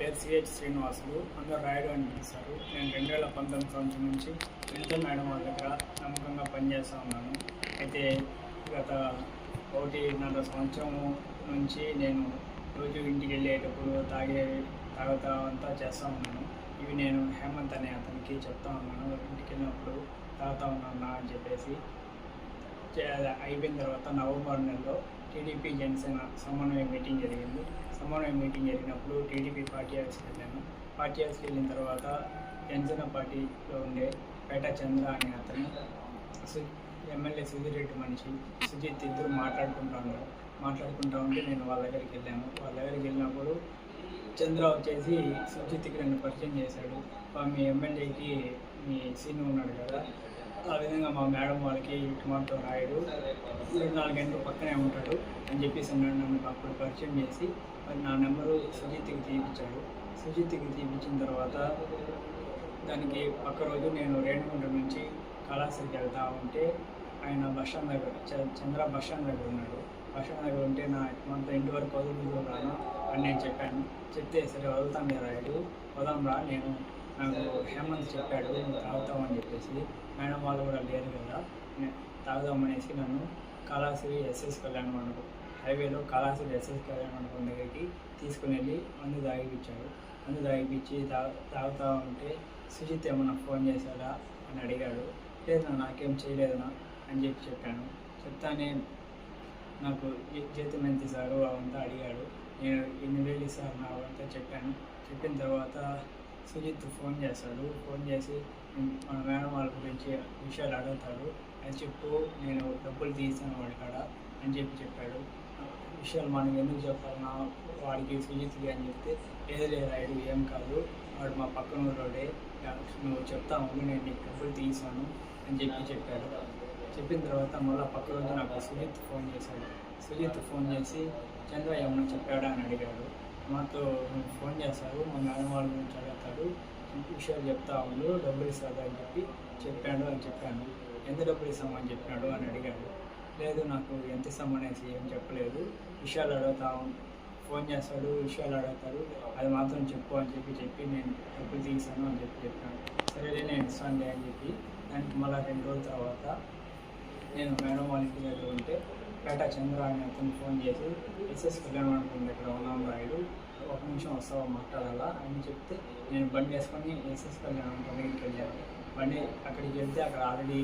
పేరు సిహెచ్ శ్రీనివాసులు. అందరూ రాయడం అని పిలుస్తారు నేను రెండు వేల పంతొమ్మిది సంవత్సరం నుంచి వెళ్తూ మేడం వాళ్ళ దగ్గర నమ్మకంగా పనిచేస్తూ ఉన్నాను. అయితే గత ఒకటిన్నర సంవత్సరం నుంచి నేను రోజు ఇంటికి వెళ్ళేటప్పుడు తాగే తాగుతా అంతా చేస్తూ ఉన్నాను. ఇవి నేను హేమంత్ అనే అతనికి చెప్తా ఉన్నాను. ఇంటికి వెళ్ళినప్పుడు తాగుతా ఉన్నాను అని చెప్పేసి అయిపోయిన తర్వాత నవంబర్ నెలలో టీడీపీ జనసేన సమన్వయ మీటింగ్ జరిగింది. సమన్వయ మీటింగ్ జరిగినప్పుడు టీడీపీ పార్టీ ఆఫీస్కి వెళ్ళాను. పార్టీ ఆఫీస్కి వెళ్ళిన తర్వాత జనసేన పార్టీలో ఉండే పేట చంద్ర అనే అతను సు- ఎమ్మెల్యే సుధీర్ రెడ్డి మనిషి సుజిత్ ఇద్దరు మాట్లాడుకుంటా ఉన్నారు. మాట్లాడుకుంటా ఉంటే నేను వాళ్ళ దగ్గరికి వెళ్ళాను. వాళ్ళ దగ్గరికి వెళ్ళినప్పుడు చంద్ర వచ్చేసి సుజిత్కి నన్ను పరిచయం చేశాడు. మీ ఎమ్మెల్యేకి మీ సీన్ ఉన్నాడు కదా ఆ విధంగా మా మేడం వాళ్ళకి టమాటో రాయుడు. రెండు నాలుగు గంటలు పక్కనే ఉంటాడు అని చెప్పేసి నన్ను అప్పుడు పరిచయం చేసి నా నెంబరు సుజిత్కి తీయించాడు సుజిత్కి తీయించిన తర్వాత దానికి పక్క రోజు నేను రేణుగుంట నుంచి కళాశాలకి వెళ్తా ఉంటే ఆయన బస్ స్టాండ్ దగ్గర చంద్ర బస్ స్టాండ్ దగ్గర ఉన్నాడు. బస్ స్టాండ్ దగ్గర ఉంటే నా కొంత ఇంటి వరకు వదులు రాను అని నేను చెప్పాను. చెప్తే సరే వదులుతాను రాయుడు వదాం రా నేను నాకు హేమంత్ చెప్పాడు తాగుతామని చెప్పేసి. మేడం వాళ్ళు కూడా లేరు కదా తాగుదామనేసి నన్ను కళాశ్రీ ఎస్ఎస్ కళ్యాణ మండపం హైవేలో కాళాశ్రీ ఎస్ఎస్ కళ్యాణ మండపం దగ్గరికి తీసుకుని వెళ్ళి మందు తాగిపించాడు మందు తాగిపించి తా తాగుతా ఉంటే సుజిత్ ఏమన్నా ఫోన్ చేశాడా అని అడిగాడు. లేదు నాకేం చేయలేదనా అని చెప్పి చెప్పాను. చెప్తానే నాకు జీతం ఎంత ఇస్తారు అవంతా అడిగాడు. నేను ఎన్ని వేలు ఇస్తారు నా అవంతా చెప్పాను. చెప్పిన తర్వాత సుజిత్ ఫోన్ చేస్తాడు. ఫోన్ చేసి మన మేడం వాళ్ళ గురించి విషయాలు అడుగుతాడు. అని చెప్పు నేను డబ్బులు తీసాను వాడి కాడ అని చెప్పి చెప్పాడు. విషయాలు మనం ఎందుకు చెప్పాలన్నా వాడికి సుజిత్కి అని చెప్తే లేదు లేదు రాయుడు ఏం కాదు. వాడు మా పక్కన ఊరోడే నువ్వు చెప్తా ఉండి నేను నీకు డబ్బులు తీసాను అని చెప్పి చెప్పాడు. చెప్పిన తర్వాత మళ్ళీ పక్క రోజు నాకు సుజిత్ ఫోన్ చేశాడు. సుజిత్ ఫోన్ చేసి చంద్ర ఏమన్నా చెప్పాడా? అని అడిగాడు. మాతో ఫోన్ చేశారు మా మేడం వాళ్ళ గురించి అడుగుతాడు. విషయాలు చెప్తా ఉండు డబ్బులు ఇస్తాడు అని చెప్పి చెప్పాడు అని చెప్పాను. ఎంత డబ్బులు ఇస్తామని చెప్పాడు అని అడిగాడు. లేదు నాకు ఎంత ఇస్తామనేసి ఏం చెప్పలేదు. విషయాలు అడుగుతాం ఫోన్ చేస్తాడు విషయాలు అడుగుతాడు అది మాత్రం చెప్పు అని చెప్పి చెప్పి నేను డబ్బులు తీసాను అని చెప్పి చెప్పాను. సరేలే నేను ఇస్తానులే అని చెప్పి దానికి మళ్ళీ రెండు రోజుల తర్వాత నేను మేడం వాళ్ళ ఇంటి దగ్గర ఉంటే పేట చంద్ర అని అతను ఫోన్ చేసి ఎస్ఎస్ కళ్యాణ్ మండపం దగ్గర ఉన్నాం రాయుడు ఒక నిమిషం వస్తావా మాట్లాడాలా? అని చెప్తే నేను బండి వేసుకొని ఎస్ఎస్ కళ్యాణ్ మండపం దగ్గరికి వెళ్ళాను. బండి అక్కడికి వెళ్తే అక్కడ ఆల్రెడీ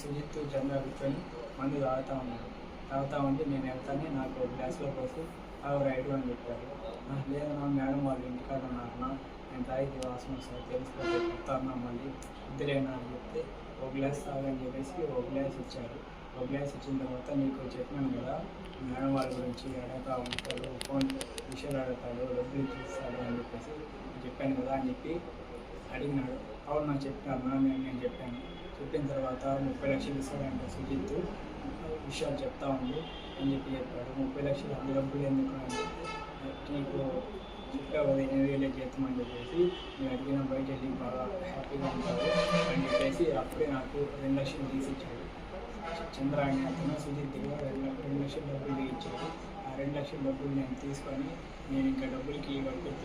సుజిత్ చంద్ర కూర్చొని మందు తాగుతూ ఉన్నారు తాగుతా ఉంటే నేను వెళ్తానే నాకు గ్లాస్లో పోసి అవి రైడ్ అని చెప్పారు లేదు నా మేడం వాళ్ళు ఇంటికాడ ఉన్నారన్నా నేను తాగితే వాసన వస్తుంది తెలుసుకోతే చెప్తారన్నా మళ్ళీ ఇద్దరేనా అని చెప్తే ఒక గ్లాస్ తాగని చెప్పేసి ఒక గ్లాస్ ఇచ్చారు ఒక గ్లాస్ ఇచ్చిన తర్వాత నీకు చెప్పాను కదా మేడం వాళ్ళ గురించి అడగతా ఉంటాడు ఫోన్ విషయాలు అడుగుతాడు డబ్బులు ఇచ్చిస్తాడు అని చెప్పేసి చెప్పాను కదా అని చెప్పి అడిగినాడు. అవును నాకు చెప్పాను నేను నేను చెప్పాను. చెప్పిన తర్వాత ముప్పై లక్షలు ఇస్తాడంట సుజిత్ విషయాలు చెప్తా ఉంది అని చెప్పి చెప్పాడు. ముప్పై లక్షలు అంత డబ్బులు ఎందుకు అని నీకు చెప్పావు కదా ఎనిమిది వేలే చేస్తామని చెప్పేసి నేను అడిగిన బయట వెళ్ళి బాగా హ్యాపీగా ఉంటాడు అని చెప్పేసి అప్పుడే నాకు రెండు లక్షలు తీసి ఇచ్చాడు చంద్ర అతను సుజిత్ దగ్గర రెండు రెండు డబ్బులు ఇచ్చాడు రెండు లక్షల డబ్బులు నేను తీసుకొని నేను ఇంకా డబ్బులకి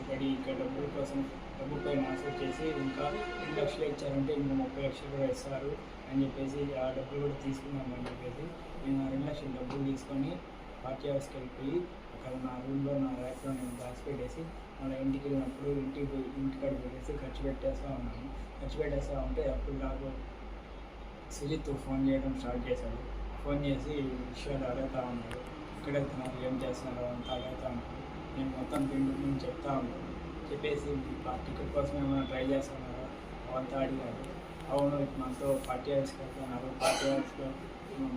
పడి ఇంకా డబ్బుల కోసం డబ్బుపై ఆశ చేసి ఇంకా రెండు లక్షలు ఇచ్చారంటే ఇంకా ముప్పై లక్షలు కూడా ఇస్తారు అని చెప్పేసి ఆ డబ్బులు కూడా తీసుకున్నాం అని చెప్పేసి నేను ఆ రెండు లక్షల డబ్బులు తీసుకొని పార్టీ హౌస్కి వెళ్ళిపోయి అక్కడ నా రూమ్లో నా ర్యాక్లో నేను దాచిపెట్టేసి మళ్ళీ ఇంటికి వెళ్ళినప్పుడు ఇంటికి పోయి ఇంటికాడ పెట్టేసి ఖర్చు పెట్టేస్తూ ఉన్నాను. ఖర్చు పెట్టేస్తూ ఉంటే అప్పుడు నాకు సుజిత్ ఫోన్ చేయడం స్టార్ట్ చేశాడు. ఫోన్ చేసి విషయాలు అడుగుతూ ఉన్నాడు. ఎక్కడ వెళ్తున్నారు ఏం చేస్తున్నారు అంతా అడుగుతా నేను మొత్తం పిండి మేము చెప్తాము చెప్పేసి టికెట్ కోసం ఏమైనా ట్రై చేస్తున్నారు? అవంతా అడిగారు. అవును మనతో పార్టీ హౌస్కి వెళ్తున్నారు పార్టీ హౌస్లో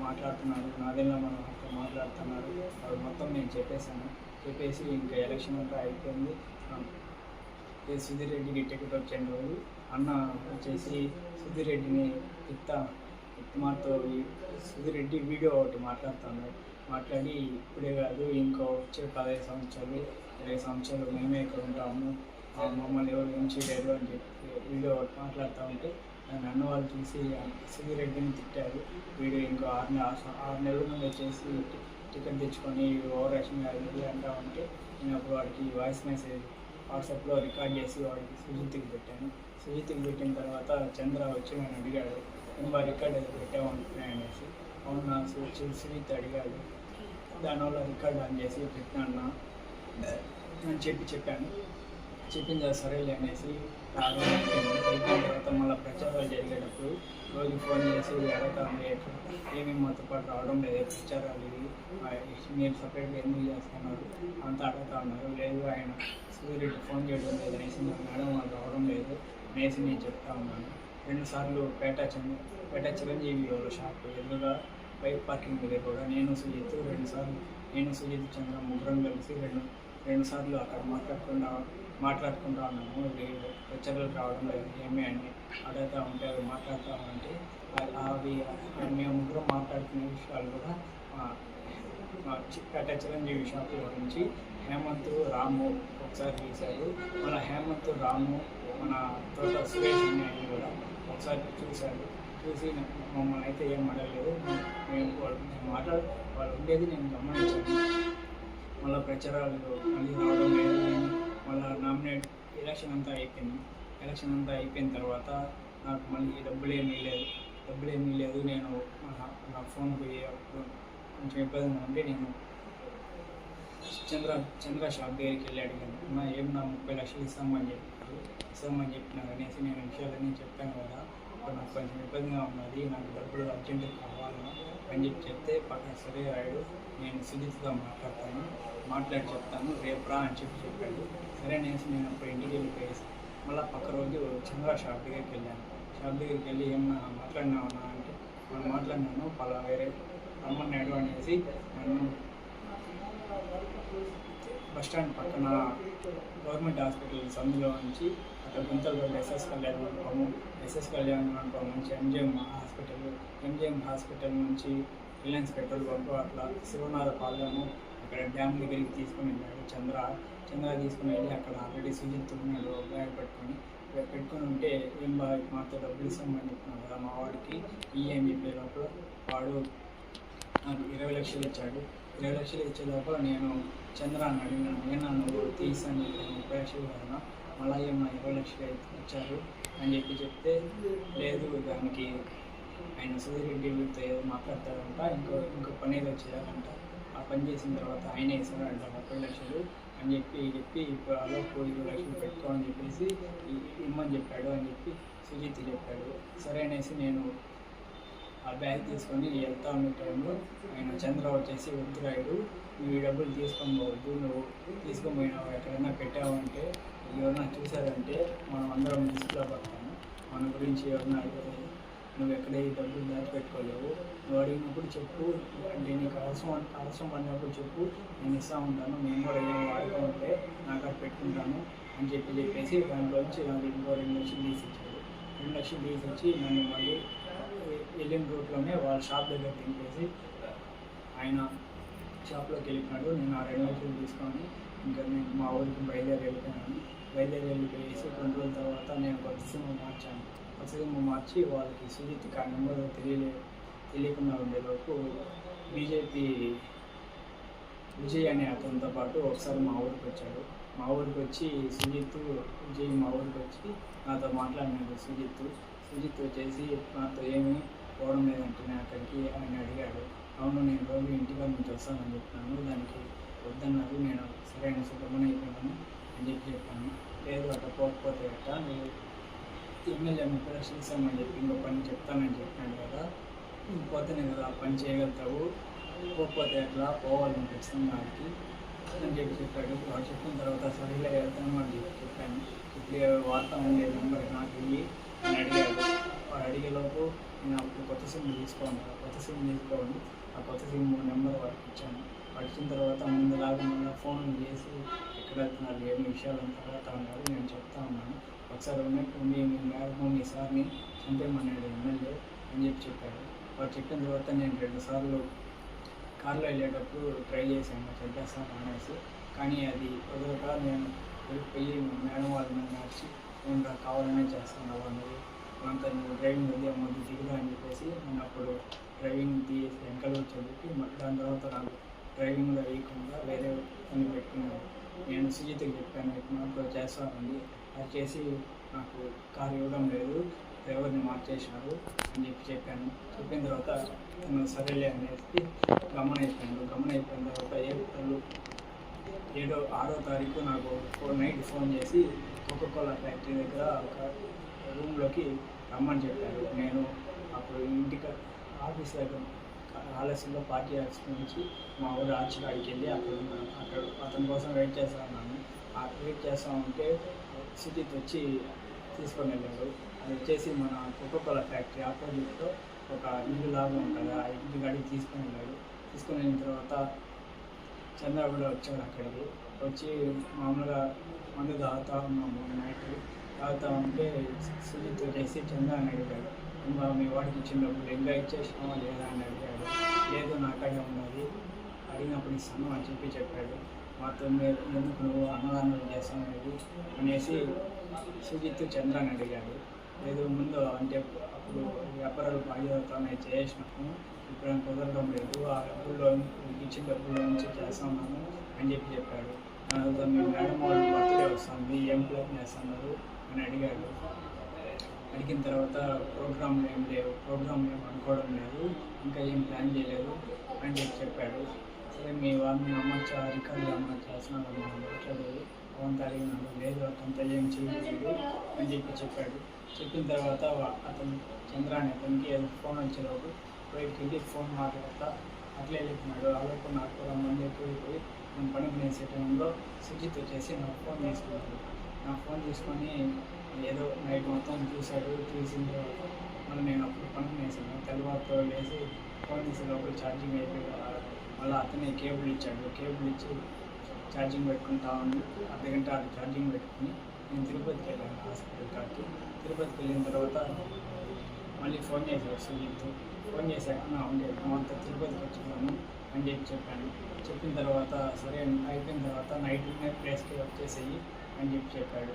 మాట్లాడుతున్నారు నాదేలా మనం అక్కడ మాట్లాడుతున్నారు? అది మొత్తం నేను చెప్పేశాను. చెప్పేసి ఇంకా ఎలక్షన్ అంతా అయిపోయింది. ఆ, సుధీర్ రెడ్డికి టికెట్ వచ్చాను రోజు. అన్న వచ్చేసి సుధీర్ రెడ్డిని తిత్తా మాతో సుధీర్ రెడ్డి వీడియో ఒకటి మాట్లాడుతున్నాడు మాట్లాడి ఇప్పుడే కాదు ఇంకో వచ్చే పదహైదు సంవత్సరాలు ఇరవై సంవత్సరాలు మేమే ఇక్కడ ఉంటాము. ఆ మమ్మల్ని ఎవరు ఏం చేయలేరు అని చెప్పి వీడియో మాట్లాడుతూ ఉంటే నన్ను వాళ్ళు చూసి సుధీర్ రెడ్డిని తిట్టారు. వీడియో ఇంకో ఆరు నెల ఆరు నెలల ముందు వచ్చేసి టికెట్ తెచ్చుకొని ఓవర్ యాక్షన్ కాదు అంటా ఉంటే నేను అప్పుడు వాడికి వాయిస్ మెసేజ్ వాట్సాప్లో రికార్డ్ చేసి వాడికి సుజిత్కి పెట్టాను. సుజిత్కి పెట్టిన తర్వాత చంద్ర వచ్చి నన్ను అడిగాడు ఏం రికార్డ్ ఏదో పెట్టావు? అంటున్నాయి అనేసి అవునా వచ్చి సుజిత్ అడిగాడు. దానివల్ల రికార్డ్ ఆన్ చేసి పెట్టినా అని చెప్పి చెప్పాను. చెప్పిన తర్వాత సరేలే అనేసి రాగా అయిపోయిన తర్వాత మళ్ళీ ప్రచారాలు జరిగేటప్పుడు రోజు ఫోన్ చేసి అడగతా లేదు ఏమేమి మాతో పాటు రావడం లేదు ప్రచారాలు ఇవి మీరు సపరేట్గా ఎందుకు చేస్తున్నారు? అంతా అడుగుతా ఉన్నారు. లేదు ఆయన సూర్యుడు ఫోన్ చేయడం లేదు అనేసి నా మేడం వాళ్ళు రావడం లేదు అనేసి నేను చెప్తా ఉన్నాను. రెండుసార్లు పేట చంద్ర పేట చిరంజీవి వాళ్ళ షాప్ ఎదురుగా బైక్ పార్కింగ్ దగ్గర కూడా నేను సుజిత్ రెండుసార్లు నేను సుజిత్ చంద్ర ముగ్గురం కలిసి రెండు రెండు సార్లు అక్కడ మాట్లాడకుండా మాట్లాడుకుంటా ఉన్నాము. ఇది ప్రచారాలు రావడం లేదు ఏమి అని అడుగుతూ ఉంటే అవి మాట్లాడుతూ ఉంటే అవి మేము ముగ్గురం మాట్లాడుకునే విషయాలు కూడా ఆ, చిరంజీవి షాప్ గురించి హేమంత్ రాము ఒకసారి చూశారు. మన హేమంత్ రాము మన తోట సురేష్ అనే కూడా ఒకసారి చూశారు. చూసి మమ్మల్ని అయితే ఏం అడగలేదు మేము వాళ్ళు మాట్లాడు వాళ్ళు ఉండేది నేను గమనించాను. మళ్ళీ ప్రచారాలు మళ్ళీ రావడం లేదు మళ్ళీ నామినేట్ ఎలక్షన్ అంతా అయిపోయింది. ఎలక్షన్ అంతా అయిపోయిన తర్వాత నాకు మళ్ళీ డబ్బులు ఏమీ లేదు డబ్బులు ఏమీ లేదు నేను నా- ఫోన్ పోయి అప్పుడు కొంచెం ఇబ్బందిగా ఉండి నేను చంద్ర చంద్ర షాప్ దగ్గరికి వెళ్ళి అడిగాను. నా ఏం నా ముప్పై లక్షలు ఇస్తామని చెప్పారు ఇస్తామని చెప్పినారు అనేసి నేను విషయాలన్నీ చెప్పాను కదా. ఇప్పుడు నాకు కొంచెం ఇబ్బందిగా ఉన్నది. నాకు డబ్బులు అర్జెంటుగా కావాలని అని చెప్పి చెప్తే పక్కన సరే రాయుడు నేను సుజిత్గా మాట్లాడతాను. మాట్లాడి చెప్తాను. రేపు రా అని చెప్పి చెప్పాడు. సరే అనేసి నేను అప్పుడు ఇంటికి వెళ్ళిపోయేసి మళ్ళీ పక్క రోజు చంద్ర షాప్ దగ్గరికి వెళ్ళాను. షాప్ దగ్గరికి వెళ్ళి ఏమన్నా మాట్లాడినావన్నా అంటే? మనం మాట్లాడినాను. పలా వేరే రమ్మన్నాడు అనేసి నన్ను బస్ స్టాండ్ పక్కన గవర్నమెంట్ హాస్పిటల్ సందులో నుంచి అక్కడ ఎస్ఎస్ కళ్యాణ్ మండపము ఎస్ఎస్ కళ్యాణ్ మండపం నుంచి ఎంజిఎం హాస్పిటల్ ఎంజిఎం హాస్పిటల్ నుంచి రిలయన్స్ పెట్రోల్ పంపు అట్లా శివనాథపాలెము అక్కడ డ్యామ్ దగ్గరికి తీసుకుని వెళ్ళాడు చంద్ర. చంద్ర తీసుకుని వెళ్ళి అక్కడ ఆల్రెడీ సుజిత్ ఉన్నాడు బ్యాగ్ పెట్టుకొని. పెట్టుకుని ఉంటే ఏం బాగా మాతో డబ్బులు ఇస్తామని చెప్తున్నాను కదా మా వాడికి ఈఎం చెప్పే లోపల వాడు నాకు ఇరవై లక్షలు ఇచ్చాడు. ఇరవై లక్షలు ఇచ్చే లోపల నేను చంద్రాన్ని అడిగినాను నేను నన్ను తీసాను ముప్పై లక్షలు కదా మలయమ్మ ఏమన్నా ఇరవై అయితే అని చెప్పి చెప్తే లేదు దానికి ఆయన సూర్యరెడ్డితో ఏదో మాట్లాడతాడంట ఇంకో ఇంకో పని ఏదో చేయాలంట. ఆ పని చేసిన తర్వాత ఆయన ఇస్తాడంట ముప్పై లక్షలు అని చెప్పి చెప్పి ఇప్పుడు అలోపు ఇరవై లక్షలు పెట్టుకో అని చెప్పేసి ఇమ్మని చెప్పాడు అని చెప్పి సుజిత్ చెప్పాడు. సరే అనేసి నేను ఆ బ్యాగ్ తీసుకొని వెళ్తా ఉన్న టైంలో ఆయన చంద్ర వచ్చేసి వద్దురాయుడు నువ్వు ఈ డబ్బులు తీసుకొని పోవద్దు నువ్వు తీసుకొని పోయినావు ఎక్కడైనా పెట్టావు అంటే ఎవరన్నా చూశారంటే మనం అందరం లిస్టులో పడతాము. మన గురించి ఎవరన్నా అడిగితే నువ్వు ఎక్కడ ఈ డబ్బులు దాచిపెట్టుకోలేవు? నువ్వు అడిగినప్పుడు చెప్పు. అంటే నీకు అవసరం అవసరం పడినప్పుడు చెప్పు. నేను ఇస్తా ఉంటాను. నేను కూడా ఏం వాడుకుంటే నాకు అది పెట్టుకుంటాను అని చెప్పి చెప్పేసి దాంట్లోంచి నాకు ఇంకో రెండు లక్షలు తీసి ఇచ్చాడు రెండు లక్షలు తీసి వచ్చి నన్ను మళ్ళీ వెళ్ళిన రూట్లోనే వాళ్ళ షాప్ దగ్గర దింపేసి ఆయన షాప్లోకి వెళ్ళిపోయాడు. నేను ఆ రెండు లక్షలు తీసుకొని ఇంకా నేను మా ఊరికి బయలుదేరి వెళ్ళిపోయాను. బయలుదేరి వెళ్ళిపోయేసి కొన్ని రోజుల తర్వాత నేను కొత్త సిమ్ మార్చాను. కొత్త సిమ్ మార్చి వాళ్ళకి సుజిత్కి ఆ నెంబర్ తెలియలే తెలియకుండా ఉండేలోపు బీజేపీ విజయ్ అనే అతనితో పాటు ఒకసారి మా ఊరికి వచ్చాడు. మా ఊరికి వచ్చి సుజిత్ విజయ్ మా ఊరికి వచ్చి నాతో మాట్లాడినాడు సుజిత్ సుజిత్ వచ్చేసి నాతో ఏమీ పోవడం లేదంటే నేను అక్కడికి ఆయన అడిగాడు. అవును నేను రోజు ఇంటిగా నుంచి వస్తానని చెప్పినాను. దానికి వద్దన్నారు. నేను సరైన సుఖమని అయిపోయాను. అని చెప్పి చెప్పాను లేదు అట్లా పోకపోతే అట్ట నేను ఎమ్మెల్యే ముప్పై లక్షలు ఇస్తామని చెప్పి ఇంకో పని చెప్తానని చెప్పాను కదా. నువ్వు పోతేనే కదా ఆ పని చేయగలుగుతావు. పోకపోతే అట్లా పోవాలని ఖచ్చితంగా వాడికి అని చెప్పి చెప్పాడు. వాడు చెప్పిన తర్వాత సరిగ్గా వెళ్తాను అని చెప్పి చెప్పాను. ఇప్పుడు వార్త ఉండే నెంబర్ నాకు వెళ్ళి అని అడిగాడు. వాడు అడిగేలోపు నేను అప్పుడు కొత్త సిమ్ తీసుకోండి ఆ కొత్త సిమ్ తీసుకోండి ఆ కొత్త సిమ్ నెంబర్ వాడికి ఇచ్చాను. వాడు తర్వాత ముందులాగా మళ్ళీ ఫోన్ చేసి ప్రయత్నాలు ఏమి విషయాలు తర్వాత అన్నారు. నేను చెప్తా ఉన్నాను. ఒకసారి ఉన్నట్టు మీ మీ మేడం మీ సార్ని చంపేమన్నాడు ఎమ్మెల్యే అని చెప్పి చెప్పాడు వారు చెప్పిన తర్వాత నేను రెండుసార్లు కార్లో వెళ్ళేటప్పుడు ట్రై చేశాను. చంపేస్తాను అనేసి కానీ అది కుదరక నేను వెళ్ళిపోయి మేడం వాళ్ళని మార్చి నేను కావాలనే చేస్తాను అన్నది అంతా నువ్వు డ్రైవింగ్ వద్దు అమ్మది దిగుదా అని చెప్పేసి నేను అప్పుడు డ్రైవింగ్ తీసి వెనకాల వచ్చి చెప్పి మళ్ళీ దాని తర్వాత నాకు డ్రైవింగ్లో వేయకుండా వేరే పని పెట్టుకున్నాను. నేను సుజిత్కి చెప్పాను ఇట్లా చేస్తామండి. అది చేసి నాకు కారు ఇవ్వడం లేదు. డ్రైవర్ని మార్చేసినారు అని చెప్పి చెప్పాను. చెప్పిన తర్వాత తను సరేలే అనేసి గమన అయిపోయాను గమన అయిపోయిన తర్వాత ఏప్రిల్ ఏడో ఆరో తారీఖు నాకు ఫోన్ నైట్ ఫోన్ చేసి కోకోకోలా ఫ్యాక్టరీ దగ్గర ఒక రూమ్లోకి రమ్మని చెప్పారు. నేను అప్పుడు ఇంటికి ఆఫీస్ దగ్గర ఆలస్యంలో పార్టీ ఆఫీస్ నుంచి మా ఊరు ఆర్చికాడికి వెళ్ళి అక్కడ అక్కడ అతని కోసం వెయిట్ చేస్తా ఉన్నాను. ఆ వెయిట్ చేస్తా ఉంటే సిటీకి వచ్చి తీసుకొని వెళ్ళాడు. అది వచ్చేసి మన కోకోకోలా ఫ్యాక్టరీ ఆపోజిట్లో ఒక ఇల్లు లాగా ఉంటుంది. ఆ ఇల్లు గాడికి తీసుకొని వెళ్ళాడు. తీసుకొని వెళ్ళిన తర్వాత చంద్ర కూడా వచ్చాడు అక్కడికి. వచ్చి మామూలుగా మందు తాగుతా ఉన్నాము నైట్. తాగుతా ఉంటే సుజిత్ చేసి చంద్ర అని అడిగాడు. మీ వాడికి ఇచ్చిన డబ్బులు ఇంకా ఇచ్చేసినావా లేదా అని అడిగాడు. లేదు నాకాడే ఉన్నది. అడిగినప్పుడు ఇస్తాను అని చెప్పి చెప్పాడు. మాతో మీరు ఎందుకు నువ్వు అన్నదానం చేస్తాను లేదు అనేసి సుజిత్ చంద్ర అని అడిగాడు. లేదు ముందు అంటే అప్పుడు వ్యాపారాలు బాధ్యతనే చేసినాము. ఇప్పుడు కుదరడం లేదు. ఆ డబ్బుల్లో ఇచ్చిన డబ్బుల్లో నుంచి చేస్తున్నాను అని చెప్పి చెప్పాడు. మీ మేడం వాళ్ళు బర్త్డే వస్తుంది ఏం ప్లాన్ చేస్తున్నారు అని అడిగాడు. అడిగిన తర్వాత ప్రోగ్రాంలు ఏం లేవు ప్రోగ్రాంలు ఏం అనుకోవడం లేదు ఇంకా ఏం ప్లాన్ చేయలేదు అని చెప్పి చెప్పాడు. సరే మీ వాళ్ళని నమ్మచ్చా రికార్డు నమ్మచ్చా చేస్తున్నాను మాట్లాడలేదు అవంత అడిగినాడు లేదు అతనితో ఏం చేయలేదు అని చెప్పి చెప్పాడు. చెప్పిన తర్వాత అతను చంద్ర అనే అతనికి ఏదో ఫోన్ వచ్చేలోపు బయటికి వెళ్ళి ఫోన్ మాట్లాడతా అట్లే వెళ్ళిపోయినాడు అలాగే నాకు కూడా మంది ఎక్కువైపోయి నేను పనికి నేసే టైంలో సుజిత్ వచ్చేసి నా ఫోన్ తీసుకున్నాడు. నా ఫోన్ తీసుకొని ఏదో నైట్ మొత్తం చూశాడు చూసిన తర్వాత మళ్ళీ నేను అప్పుడు పని వేసాను తర్వాత వేసి ఫోన్ తీసేటప్పుడు ఛార్జింగ్ అయిపోయి మళ్ళీ అతనే కేబుల్ ఇచ్చాడు. కేబుల్ ఇచ్చి ఛార్జింగ్ పెట్టుకుంటా ఉండి. అర్ధగంట అది ఛార్జింగ్ పెట్టుకుని నేను తిరుపతికి వెళ్ళాను హాస్పిటల్ కాడికి. తిరుపతికి వెళ్ళిన తర్వాత మళ్ళీ ఫోన్ చేశాడు సుజిత్ ఫోన్ చేశాక నా ఉండే అంతా తిరుపతికి వచ్చాను అని చెప్పి చెప్పాను చెప్పిన తర్వాత సరే అయిపోయిన తర్వాత నైట్ ప్లేస్కి వచ్చేసేయి అని చెప్పి చెప్పాడు.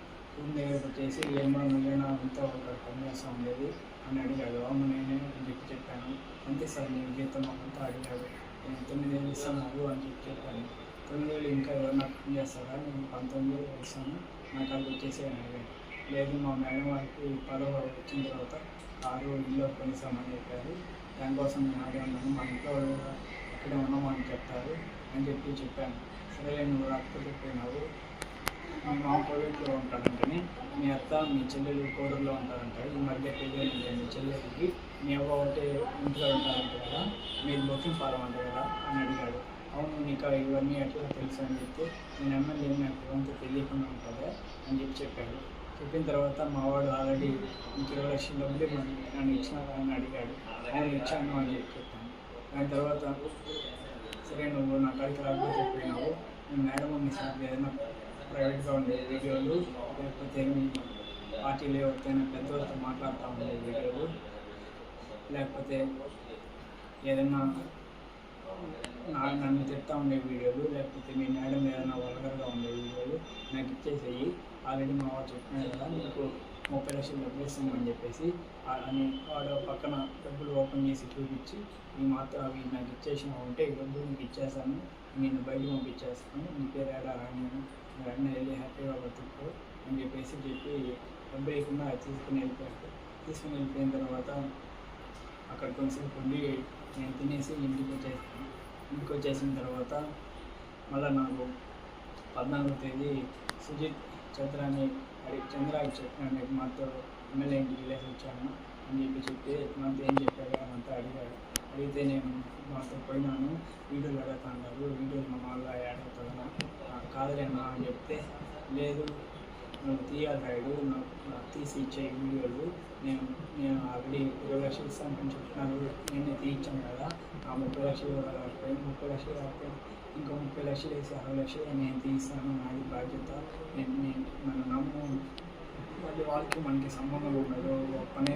రూమ్ దగ్గరికి ఏమో నువ్వేనా అంతా ఒక కన్యాసం లేదు ఉండేది అని అడిగాడు. అవును నేనే అని చెప్పి చెప్పాను. అంతే సార్ నేను జీతం అంతా అడిగాడు. నేను తొమ్మిది వేలు ఇస్తాను అని చెప్పి చెప్పాను. తొమ్మిది వేలు ఇంకా ఎవరన్నా పని చేస్తారా? నేను పంతొమ్మిది వేలు ఇస్తాను నాకు అది వచ్చేసి అని అడిగాను లేదు మా మేడం వారికి పదవ వచ్చిన తర్వాత కారు ఇల్లు కొనిస్తామని చెప్పారు. దానికోసం నేను అడిగి ఉన్నాను. మా ఇంట్లో వాళ్ళు ఇక్కడే ఉన్నామని చెప్తారు అని చెప్పి చెప్పాను. సరే నువ్వు రాకపోతే పోయినావు. మీ మామ కోవిడ్లో ఉంటాడంటని మీ అత్త మీ చెల్లెలు కోడూరులో ఉంటారంట ఈ మధ్య పెళ్ళి మీ చెల్లెలకి. మీ అవ్వ ఒకటే ఇంట్లో ఉంటారంట కదా మీరు బొక్కింగ్ ఫారం అంట కదా అని అడిగాడు. అవును నీకు ఇవన్నీ ఎట్లా తెలుసు అని చెప్తే నేను ఎమ్మెల్యే నాకు ఇవంతా తెలియకుండా ఉంటుందా అని చెప్పి చెప్పాడు. చెప్పిన తర్వాత మా వాడు ఆల్రెడీ ఇంటి ఇరవై లక్షల డబ్బులు నన్ను ఇచ్చిన అని అడిగాడు. నేను ఇచ్చాను అని చెప్పి చెప్పాను. దాని తర్వాత సరే నువ్వు నా కాడికి రాకపోతే పోయినావు నేను మేడం మీ సార్ ఏదైనా ప్రైవేట్గా ఉండే వీడియోలు లేకపోతే మీ పార్టీలో ఎవరితోనైనా పెద్దవాళ్ళతో మాట్లాడుతూ ఉండే వీడియోలు లేకపోతే ఏదైనా నన్ను తిడతా ఉండే వీడియోలు లేకపోతే మీ మేడం ఏదైనా వల్గర్గా ఉండే వీడియోలు నాకు ఇచ్చేసేయి. ఆల్రెడీ మా వాడు చెప్పినాడు కదా మీకు ముప్పై లక్షలు డబ్బులు చెప్పేసి. అని వాడు పక్కన డబ్బులు ఓపెన్ చేసి చూపించి ఈ మాత్రం అవి నాకు ఇచ్చేసినావు ఉంటే ఈ డబ్బులు నీకు ఇచ్చేసాను నేను బయట పంపించేస్తాను. నీ పేరు ఏడా రాని అన్న వెళ్ళి హ్యాపీగా బతుకు అని చెప్పేసి చెప్పి డబ్బు తీసుకుని వెళ్ళిపోయాడు. తీసుకుని వెళ్ళిపోయిన తర్వాత అక్కడ కొంచెంసేపు ఉండి నేను తినేసి ఇంటికి వచ్చేస్తాను ఇంటికి వచ్చేసిన తర్వాత మళ్ళీ నాకు పద్నాలుగో తేదీ సుజిత్ చంద్రాన్ని అడిగి చంద్ర అనే మాతో ఎమ్మెల్యే ఇంటికి వెళ్ళేసి వచ్చాను అని చెప్పి చెప్తే మనతో ఏం చెప్పాడు అని అంతా అడిగాడు. అడిగితే నేను మాతో పోయినాను. వీడియోలు అడుగుతున్నారు వీడియోలు మా వల్ల యాడ్ అవుతుందా కాదులేనా అని చెప్తే లేదు నువ్వు తీయాలి రైడు నాకు తీసి ఇచ్చే వీడియోలు నేను నేను ఆల్రెడీ ఇరవై లక్షలు ఇస్తాను చెప్తున్నాను. నేనే తీయించాను కదా. ఆ ముప్పై లక్షలు కాకపోయి ముప్పై లక్షలు కాకపోయి ఇంకో ముప్పై లక్షలు వేసి అరవై లక్షలు నేను తీస్తాను నాది బాధ్యత. నేను నేను నన్ను నమ్ము. మళ్ళీ వాళ్ళకి మనకి సంబంధం ఉండదు ఒక పని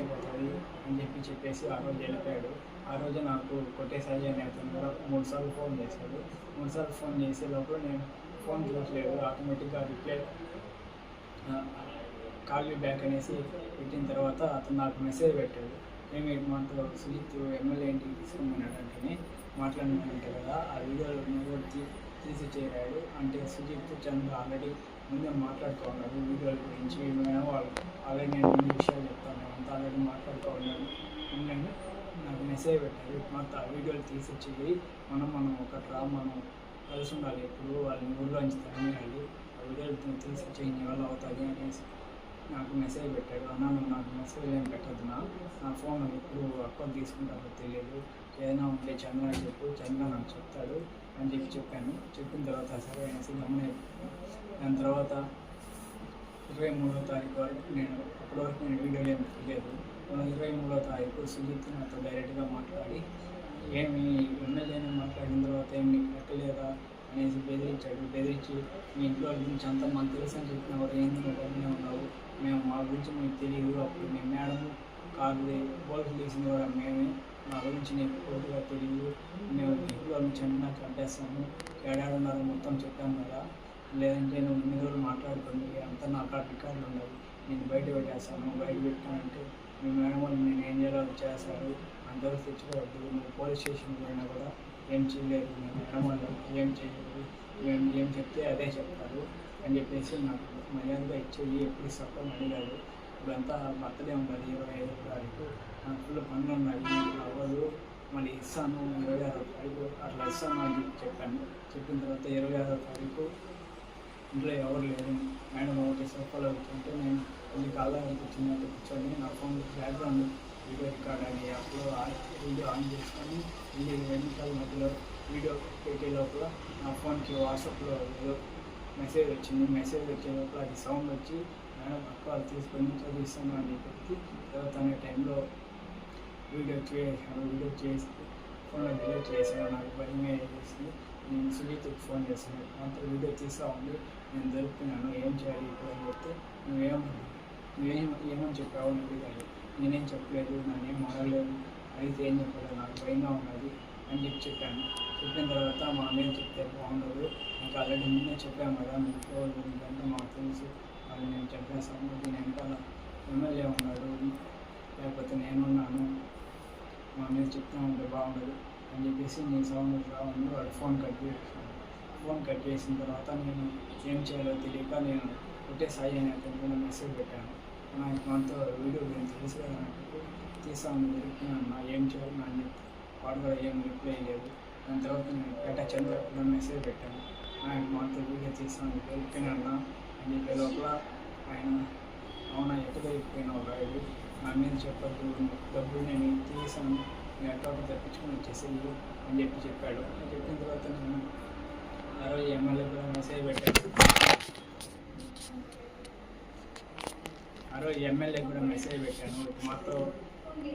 అని చెప్పి చెప్పేసి ఆ రోజు వెళ్ళిపోయాడు. ఆ రోజు నాకు కొట్టేసారి అని అతను కూడా మూడు సార్లు ఫోన్ చేశాడు మూడు సార్లు ఫోన్ చేసే లోపల నేను ఫోన్ చూసలేదు ఆటోమేటిక్గా రిప్లై కాల్ బ్యాక్ అనేసి పెట్టిన తర్వాత అతను నాకు మెసేజ్ పెట్టాడు. ఏమి మాతో సుజిత్ ఎమ్మెల్యే ఇంటికి తీసుకున్నాడు అంటే మాట్లాడినంటే కదా ఆ వీడియోలో నువ్వు తీ- తీసి చేరాడు అంటే సుజిత్ చంద్ర ఆల్రెడీ ముందే మాట్లాడుకోవాలి వీడియోల గురించి. ఏమైనా వాళ్ళు ఆల్రెడీ నేను విషయాలు చెప్తాను అంతా ఆల్రెడీ మాట్లాడుకోవాలి ఉన్నాను. నాకు మెసేజ్ పెట్టారు. మొత్తం వీడియోలు తీసిచ్చి మనం మనం ఒక డ్రా మనం కలిసి ఉండాలి. ఎప్పుడు వాళ్ళని ఊళ్ళోంచి తరమేయాలి. ఆ వీడియోలు తీసిచ్చి తీసి వల్ల అవుతుంది అనేసి నాకు మెసేజ్ పెట్టాడు అన్న నువ్వు నాకు మెసేజ్ ఏం పెట్టద్దు నా నా ఫోన్ ఎప్పుడు అకౌంట్ తీసుకుంటారో తెలియదు. ఏదైనా ఉంటే చంద్ర అని చెప్పు. చంద్ర నాకు చెప్తాడు అని చెప్పి చెప్పాను. చెప్పిన తర్వాత సరే అనేసి గమనే దాని తర్వాత ఇరవై మూడో తారీఖు వరకు నేను అప్పటి వరకు నేను వీడియోలు ఏమి తెలియదు ఇరవై మూడో తారీఖు సుజిత్ నాతో డైరెక్ట్గా మాట్లాడి ఏమి ఎమ్మెల్యేని మాట్లాడిన తర్వాత ఏమి నీకు పెట్టలేదా? అనేసి బెదిరించాడు. బెదిరించి మీ ఇంట్లో గురించి అంతా మాకు తెలుసు అని చెప్పిన వారు ఏంది నువ్వు గమ్మునే ఉన్నావు? మేము మా గురించి మీకు తెలియదు అప్పుడు మేము మేడం కార్లు బోల్స్ తీసిన ద్వారా మేమే. మా గురించి నీకు పూర్తిగా తెలియదు మేము ఇంట్లో నుంచి అన్నా కట్టేస్తాము ఏడాడున్నారో మొత్తం చెప్పాము కదా. లేదంటే నువ్వు ఇన్ని రోజులు మాట్లాడుకోండి అంతా నా కాడ రికార్డులు ఉండవు. నేను బయట పెట్టేస్తాను బయట పెట్టానంటే మీ మేడం వాళ్ళు నేను ఏం చేయాలో చేస్తారు. అందరూ తెచ్చుకోవద్దు. నువ్వు పోలీస్ స్టేషన్కి పోయినా కూడా ఏం చేయలేదు. మీ మేడం వాళ్ళు ఏం చేయలేదు. ఏం ఏం చెప్తే అదే చెప్తారు అని చెప్పేసి నాకు మర్యాదగా ఇచ్చేది ఎప్పుడు ఇస్తాను అడిగారు ఇప్పుడంతా బర్త్డే ఉన్నది ఇరవై ఐదో తారీఖు. నాకు ఫుల్ పనులు ఉన్నాయి. అవ్వదు మళ్ళీ ఇస్తాను ఇరవై ఆరో తారీఖు అట్లా ఇస్తాను అని చెప్పాను. చెప్పిన తర్వాత ఇరవై ఆరో తారీఖు ఇంట్లో ఎవరు లేరు. మేడం ఒకటి సోఫాలో అవుతుంటే నేను కొన్ని కాళ్ళ కూర్చున్నట్టు కూర్చొని నా ఫోన్ బ్యాక్గ్రౌండ్ వీడియో రికార్డ్ అని యాప్లో ఆన్ వీడియో ఆన్ చేసుకొని వీడియో వెనకాల మధ్యలో వీడియో పెట్టే లోపల నా ఫోన్కి వాట్సాప్లో ఏదో మెసేజ్ వచ్చింది. మెసేజ్ వచ్చే లోపల అది సౌండ్ వచ్చి మేడం అక్క అది తీసుకొని చదివిస్తాను అని చెప్పి తర్వాత అనే టైంలో వీడియో చేసాను వీడియో చేసి ఫోన్లో డిలీట్ చేసాను నాకు భయమే వేసి నేను సునీతకి ఫోన్ చేశాను. అంత వీడియో తీసా ఉంది నేను దొరుకుతున్నాను ఏం చేయాలి ఇప్పుడు అని చెప్తే నువ్వేం నువ్వేం ఏమని చెప్పావు అని అడిగాడు నేనేం చెప్పలేదు నన్నేం ఏం అయితే ఏం చెప్పలేదు నాకు భయంగా ఉన్నది అని చెప్పి చెప్పాను. చెప్పిన తర్వాత మా అమ్మ చెప్తే బాగుండదు. నాకు ఆల్రెడీ ముందే చెప్పాము కదా మీకు మీకంతా మాకు తెలుసు. వాళ్ళు నేను చెప్పేసాను దీని వెనకాల ఎమ్మెల్యే ఉన్నాడు లేకపోతే నేనున్నాను. మా అమ్మ చెప్తా ఉంటే బాగుండదు అని చెప్పేసి నీ సౌండ్ రావండి వాడు ఫోన్ కట్ చేస్తాను ఫోన్ కట్ చేసిన తర్వాత నేను ఏం చేయాలో తెలియక నేను ఒకటే సాయి అని అతను మెసేజ్ పెట్టాను. నా మనతో వీడియో గురించి తెలుసు కదా నాకు. తీసాను దొరికినా ఏం చేయాలి నా చెప్పి వాడు కూడా ఏం రిప్లై లేదు దాని తర్వాత నేను పేట చంద్ర కూడా మెసేజ్ పెట్టాను. ఆయన మాతో వీడియో తీసాను దొరికినా అని లోపల ఆయన అవునా ఎక్కడ దొరికిపోయినావు రాయుడు నా మీద చెప్పద్దు డబ్బులు నేను తీసాను నేను అకౌంట్ తెప్పించుకొని వచ్చేసేది అని చెప్పి చెప్పాడు. అని చెప్పిన తర్వాత నేను ఆ రోజు ఎమ్మెల్యే కూడా మెసేజ్ పెట్టాను ఆ రోజు ఎమ్మెల్యే కూడా మెసేజ్ పెట్టాను మాతో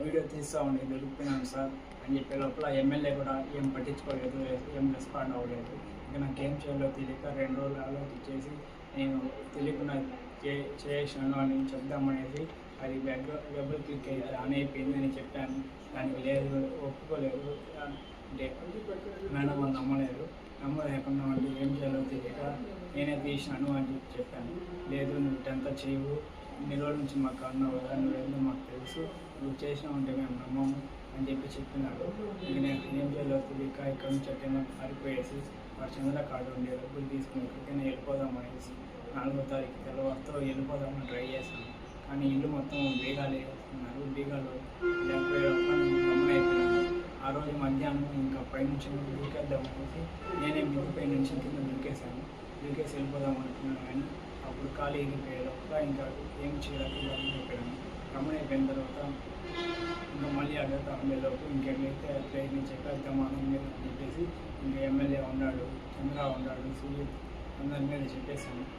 వీడియో తీస్తూ ఉండి దొరుకుతున్నాను సార్ అని చెప్పే లోపల ఎమ్మెల్యే కూడా ఏం పట్టించుకోలేదు ఏం రెస్పాండ్ అవ్వలేదు. ఇక నాకేం చేయాలో తెలియక రెండు రోజులు ఆలోచించేసి నేను తెలియకుండా చే చేసాను అని చెప్దామనేసి అది వెబ్ డబుల్ క్లిక్ అయితే ఆన్ అయిపోయింది అని చెప్పాను. దానికి లేదు ఒప్పుకోలేదు. అంటే మేడం నమ్మలేదు. నమ్మ లేకుండా వాళ్ళు ఏం చేయాలో తెలియక నేనే తీసినాను అని చెప్పి చెప్పాను. లేదు నువ్వు ఇటంతా చేయవు. ఇన్ని రోజుల నుంచి మాకు అన్నావు కదా నువ్వేందో మాకు తెలుసు. నువ్వు చేసినావు అంటే మేము నమ్మము అని చెప్పి చెప్పినాడు ఇక నేను ఏం చేయాలో తెలియక ఇక్కడ నుంచి ఎక్కడైనా పారిపోయేసి వాడు చంద్ర కార్డు ఉండే డబ్బులు తీసుకుని ఎక్కడికైనా వెళ్ళిపోదాం అనేసి నాలుగో తారీఖు తెల్లవారితో వెళ్ళిపోదామని ట్రై చేశాను. కానీ ఇల్లు మొత్తం బీగాలు వేస్తున్నారు. బీగాలు లేకపోయాక ఆ రోజు మధ్యాహ్నం ఇంకా పైనుంచి దూకేద్దాం అనేసి నేనే మిద్ది పై నుంచి కింద దూకేశాను. దూకేసి వెళ్ళిపోదాం అనుకున్నాను కానీ అప్పుడు ఖాళీ ఎగిరిపోయే ఇంకా ఏం చేయలేక గమనైపోయాను గమనైపోయిన తర్వాత ఇంకా మళ్ళీ అడుగుతా ఉండేలోపు ఇంకెట్లయితే ప్లేట్ నుంచి మీద అని చెప్పేసి ఇంకా ఎమ్మెల్యే ఉన్నాడు చంద్ర ఉన్నాడు సూర్య అందరి మీద చెప్పేశాను.